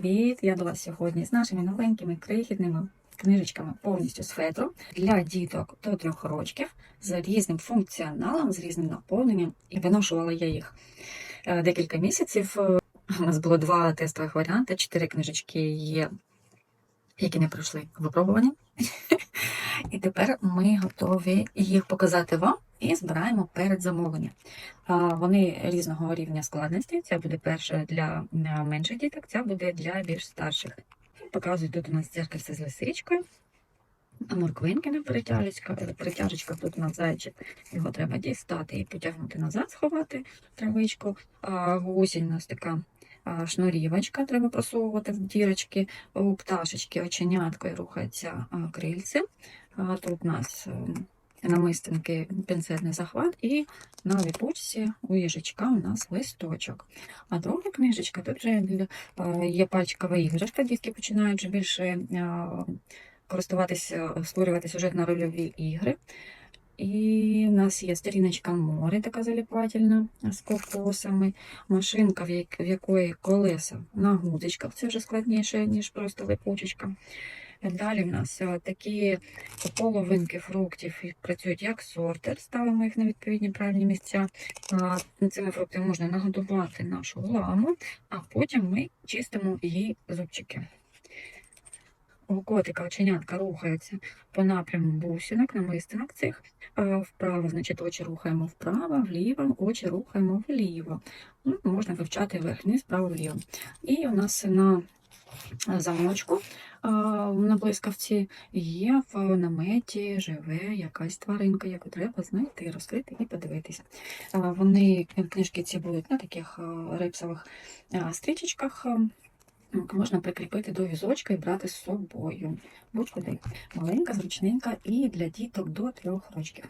Привіт! Я вас сьогодні з нашими новенькими крихітними книжечками повністю з фетру для діток до трьох років з різним функціоналом, з різним наповненням. І виношувала я їх е, декілька місяців. Е, У нас було два тестових варіанти, чотири книжечки є, які не пройшли випробування. І тепер ми готові їх показати вам і збираємо перед замовленням. Вони різного рівня складності. Це буде перше для е, менших діток, це буде для більш старших. Показую тут у нас дзеркальце з лисичкою. Морквинки на перетяжечка, перетяжечка тут нас зайчик. Його треба дістати і потягнути назад, сховати травичку. А гусінь у нас така шнурівочка, треба просовувати в дірочки. У пташечки оченяткою рухається крильце. Тут у нас ем, намистинки, пінцетний захват, і на липучці у їжачка у нас листочок. А друга книжечка, тут вже є пальчикова іграшка, дітки починають вже більше користуватися, створювати сюжетно-рольові ігри. І в нас є сторіночка море, така заліпательна з кокосами, машинка, в якої колеса на гудочках. Це вже складніше, ніж просто липучечка. Далі в нас е, такі половинки фруктів працюють як сортер, ставимо їх на відповідні правильні місця. Цими фруктами можна нагодувати нашу ламу, а потім ми чистимо її зубчики. Котика оченятка рухається по напряму бусинок, намистинок цих. Вправо, значить, очі рухаємо вправо, вліво, очі рухаємо вліво. Ну, можна вивчати вверх-вниз, вправо-вліво. І у нас на замочку на блискавці є в наметі живе якась тваринка, яку треба знайти, розкрити і подивитися. Вони книжки ці будуть на таких рипсових стрічечках. Можна прикріпити до візочка і брати з собою. Будь-куди. Маленька, зручненька і для діток до трьох років.